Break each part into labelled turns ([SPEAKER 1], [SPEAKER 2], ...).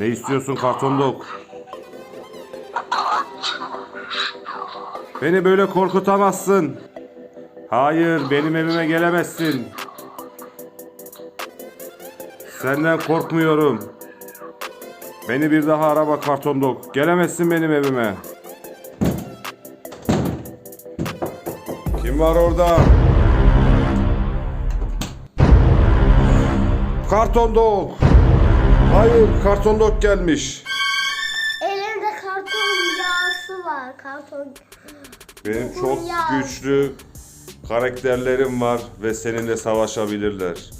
[SPEAKER 1] Ne istiyorsun karton dog? Beni böyle korkutamazsın. Hayır, benim evime gelemezsin. Senden korkmuyorum. Beni bir daha araba karton dog. Gelemezsin benim evime. Kim var orada? Karton dog. Hayır, karton dog gelmiş.
[SPEAKER 2] Elinde karton yağısı var. Karton.
[SPEAKER 1] Benim çok
[SPEAKER 2] Ya.
[SPEAKER 1] güçlü karakterlerim var ve seninle savaşabilirler.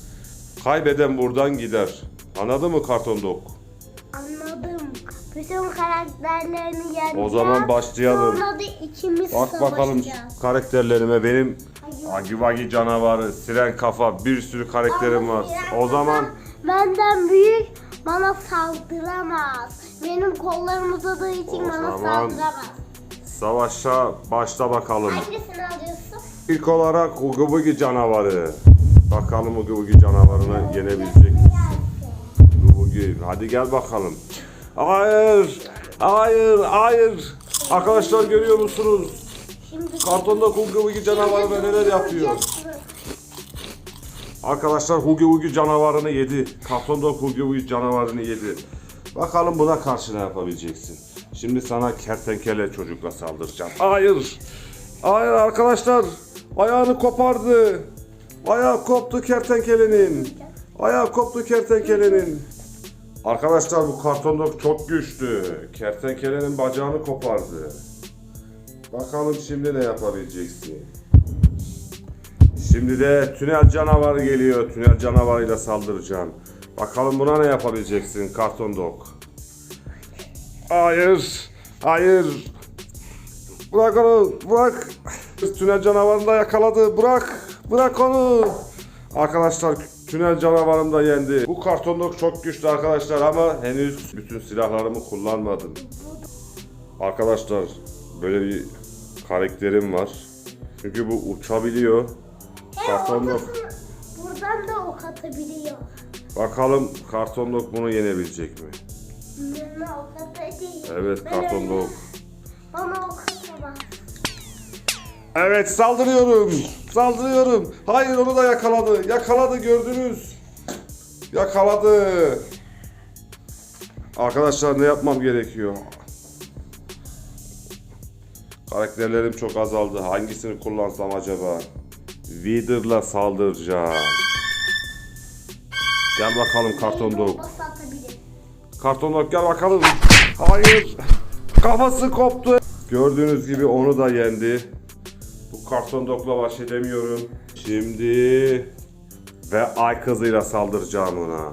[SPEAKER 1] Kaybeden buradan gider. Anladın mı karton dog?
[SPEAKER 2] Anladım. Bütün karakterlerini yeneceğim.
[SPEAKER 1] O zaman başlayalım.
[SPEAKER 2] Sonra da ikimiz
[SPEAKER 1] Bak bakalım
[SPEAKER 2] savaşacağız.
[SPEAKER 1] karakterlerime benim. Agi Vagi canavarı, siren kafa bir sürü karakterim var. O zaman
[SPEAKER 2] Benden büyük bana saldıramaz. Benim kollarım uzadığı için
[SPEAKER 1] O
[SPEAKER 2] bana
[SPEAKER 1] zaman-
[SPEAKER 2] saldıramaz.
[SPEAKER 1] savaşa başla bakalım.
[SPEAKER 2] Hangisini alıyorsun?
[SPEAKER 1] İlk olarak Bugi canavarı. Bakalım Ugi Bugi canavarını yenebilecek misin? Ugi Bugi, hadi gel bakalım. Hayır, hayır, hayır. Arkadaşlar görüyor musunuz?
[SPEAKER 2] Şimdi
[SPEAKER 1] Kartonda Ugi Bugi canavarı neler yapıyor? Arkadaşlar Hugi Hugi canavarını yedi. Kartonda Hugi Hugi canavarını yedi. Bakalım buna karşı ne yapabileceksin? Şimdi sana kertenkele çocukla saldıracağım. Hayır. Hayır arkadaşlar. Ayağını kopardı. Ayağı koptu kertenkelenin. Ayağı koptu kertenkelenin. Arkadaşlar bu kartonda çok güçlü. Kertenkelenin bacağını kopardı. Bakalım şimdi ne yapabileceksin? Şimdi de tünel canavarı geliyor. Tünel canavarıyla saldıracağım. Bakalım buna ne yapabileceksin karton dog. Hayır. Hayır. Bırak onu. Bırak. Tünel canavarını da yakaladı. Bırak. Bırak onu. Arkadaşlar tünel canavarını da yendi. Bu karton dog çok güçlü arkadaşlar ama henüz bütün silahlarımı kullanmadım. Arkadaşlar böyle bir karakterim var. Çünkü bu uçabiliyor. Karton
[SPEAKER 2] Buradan da ok atabiliyor.
[SPEAKER 1] Bakalım karton dog bunu yenebilecek mi?
[SPEAKER 2] Yanına ok atabiliyor.
[SPEAKER 1] Evet
[SPEAKER 2] Ben
[SPEAKER 1] karton
[SPEAKER 2] öyle-. Bana ok atamaz.
[SPEAKER 1] Evet saldırıyorum. Saldırıyorum. Hayır onu da yakaladı. Yakaladı gördünüz. Yakaladı. Arkadaşlar ne yapmam gerekiyor? Karakterlerim çok azaldı. Hangisini kullansam acaba? Wither'la saldıracağım. Gel bakalım karton dog. Karton dog gel bakalım. Hayır. Kafası koptu. Gördüğünüz gibi onu da yendi. Bu karton dogla baş edemiyorum. Şimdi ve ay kızıyla saldıracağım ona.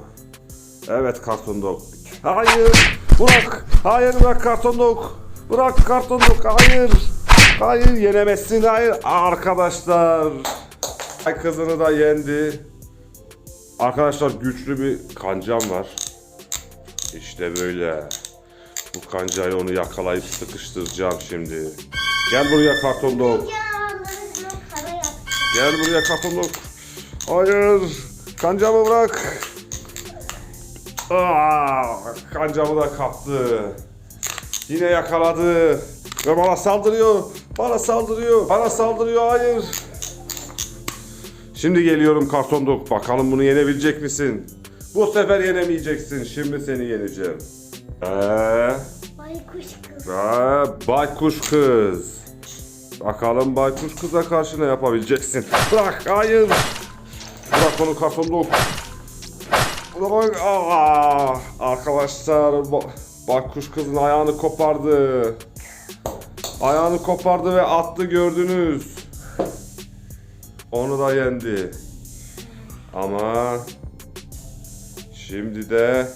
[SPEAKER 1] Evet karton dog. Hayır. Bırak. Hayır bırak karton dog. Bırak karton dog. Hayır. Hayır yenemezsin. Hayır. Arkadaşlar. Ay kızını da yendi. Arkadaşlar güçlü bir kancam var. İşte böyle. Bu kancayla onu yakalayıp sıkıştıracağım şimdi. Gel buraya karton dog. Gel buraya karton dog. Hayır. Kancamı bırak. Aa, kancamı da kaptı. Yine yakaladı. Ve bana saldırıyor. Bana saldırıyor. Bana saldırıyor. Hayır. Şimdi geliyorum karton dog. Bakalım bunu yenebilecek misin? Bu sefer yenemeyeceksin. Şimdi seni yeneceğim. Eee?
[SPEAKER 2] Baykuş kız.
[SPEAKER 1] Ha, baykuş kız. Bakalım baykuş kıza karşı ne yapabileceksin? Bırak, hayır. Bırak onu karton dog. Bırak, aa, arkadaşlar ba- baykuş kızın ayağını kopardı. Ayağını kopardı ve attı gördünüz. Onu da yendi. Ama şimdi de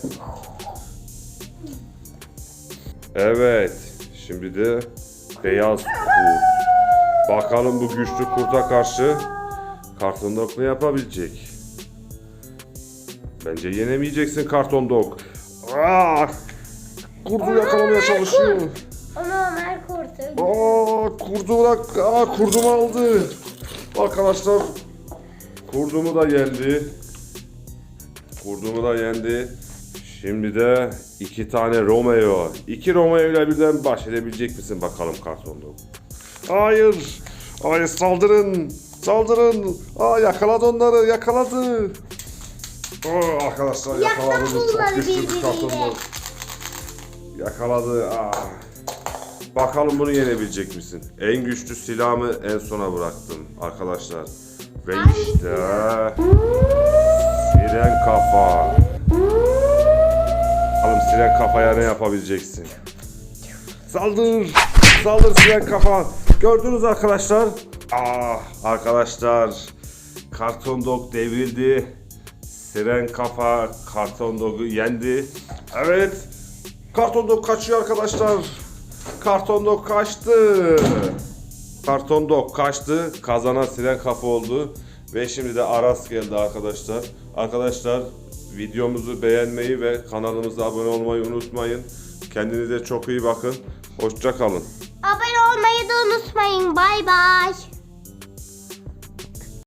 [SPEAKER 1] Evet. Şimdi de beyaz kurt. Bakalım bu güçlü kurta karşı karton dog ne yapabilecek? Bence yenemeyeceksin karton dog. Aa, kurdu yakalamaya çalışıyor.
[SPEAKER 2] Onu Ömer kurtardı.
[SPEAKER 1] Aa, kurdu bırak. Aa, kurdumu aldı. Arkadaşlar kurdumu da yendi. Kurdumu da yendi. Şimdi de iki tane Romeo. İki Romeo ile birden baş edebilecek misin bakalım kartonlu? Hayır. Hayır saldırın. Saldırın. Aa yakaladı onları. Yakaladı. Oh, arkadaşlar yakaladı. Çok güçlü bir kartonlu. Yakaladı. Aa. Bakalım bunu yenebilecek misin? En güçlü silahımı en sona bıraktım arkadaşlar. Ve işte siren kafa. Bakalım siren kafaya ne yapabileceksin? Saldır! Saldır siren kafa! Gördünüz arkadaşlar. Ah arkadaşlar. Karton dog devrildi. Siren kafa karton dogu yendi. Evet. Karton dog kaçıyor arkadaşlar. Karton dog kaçtı. Karton dog kaçtı. Kazanan siren kafa oldu. Ve şimdi de Aras geldi arkadaşlar. Arkadaşlar videomuzu beğenmeyi ve kanalımıza abone olmayı unutmayın. Kendinize çok iyi bakın. Hoşça kalın.
[SPEAKER 2] Abone olmayı da unutmayın.